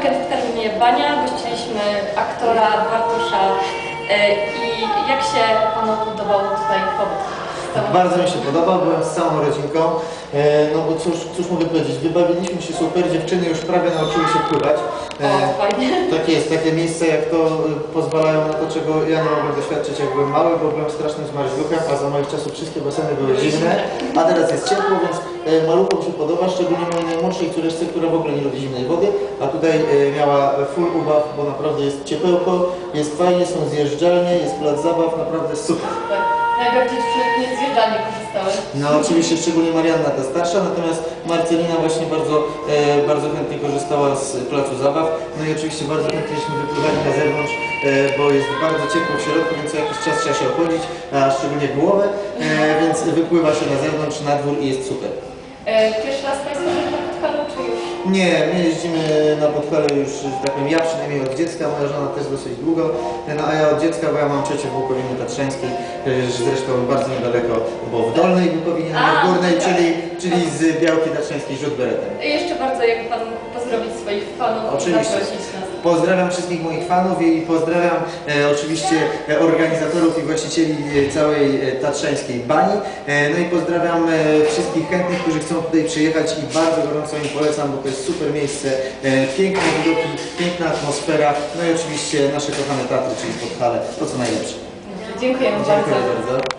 weekend w terminie Bania. Gościliśmy aktora Bartosza. E, I jak się Panu podobał tutaj pobyt? Bardzo mi się podoba, byłem z całą rodzinką. E, No bo cóż, cóż mogę powiedzieć, wybawiliśmy się super, dziewczyny już prawie nauczyły się pływać. E, O, fajnie. Tak jest, takie miejsca jak to y, pozwalają na to, czego ja nie mogłem doświadczyć jak byłem mały, bo byłem strasznym zmarzluchem, a za moich czasów wszystkie baseny były zimne, a teraz jest ciepło, więc e, maluchom się podoba, szczególnie mojej najmłodszej córeczce, która w ogóle nie lubi zimnej wody, a tutaj e, miała full ubaw, bo naprawdę jest ciepełko, jest fajnie, są zjeżdżalnie, jest plac zabaw, naprawdę super. Tak. Najbardziej nie zjeżdżalnie korzystały. No oczywiście szczególnie Marianna ta starsza, natomiast Marcelina właśnie bardzo, e, bardzo chętnie korzystała z placu zabaw. No i oczywiście bardzo chętnieśmy wypływali na zewnątrz, e, bo jest bardzo ciepło w środku, więc co jakiś czas trzeba się ochłodzić, a szczególnie głowę, e, więc wypływa się na zewnątrz, na dwór i jest super. Pierwszy raz Państwo Nie, my jeździmy na Podhale już, że tak powiem, ja przynajmniej od dziecka, moja żona też dosyć długo, no a ja od dziecka, bo ja mam ciocię w Bukowinie Tatrzańskiej, e, zresztą bardzo niedaleko, bo w Dolnej Bukowinie, a w Górnej, tak. czyli, czyli z Białki Tatrzańskiej rzut beretem. Jeszcze bardzo jakby Pan mógł pozdrowić swoich fanów Oczywiście. i zaprosić nas. Pozdrawiam wszystkich moich fanów i pozdrawiam e, oczywiście e, organizatorów i właścicieli e, całej e, tatrzańskiej bani. E, no i pozdrawiam e, wszystkich chętnych, którzy chcą tutaj przyjechać i bardzo gorąco im polecam, bo to jest super miejsce, e, piękne widoki, piękna atmosfera, no i oczywiście nasze kochane Tatry, czyli Podhale, to co najlepsze. Dziękujemy Dziękuję bardzo. bardzo.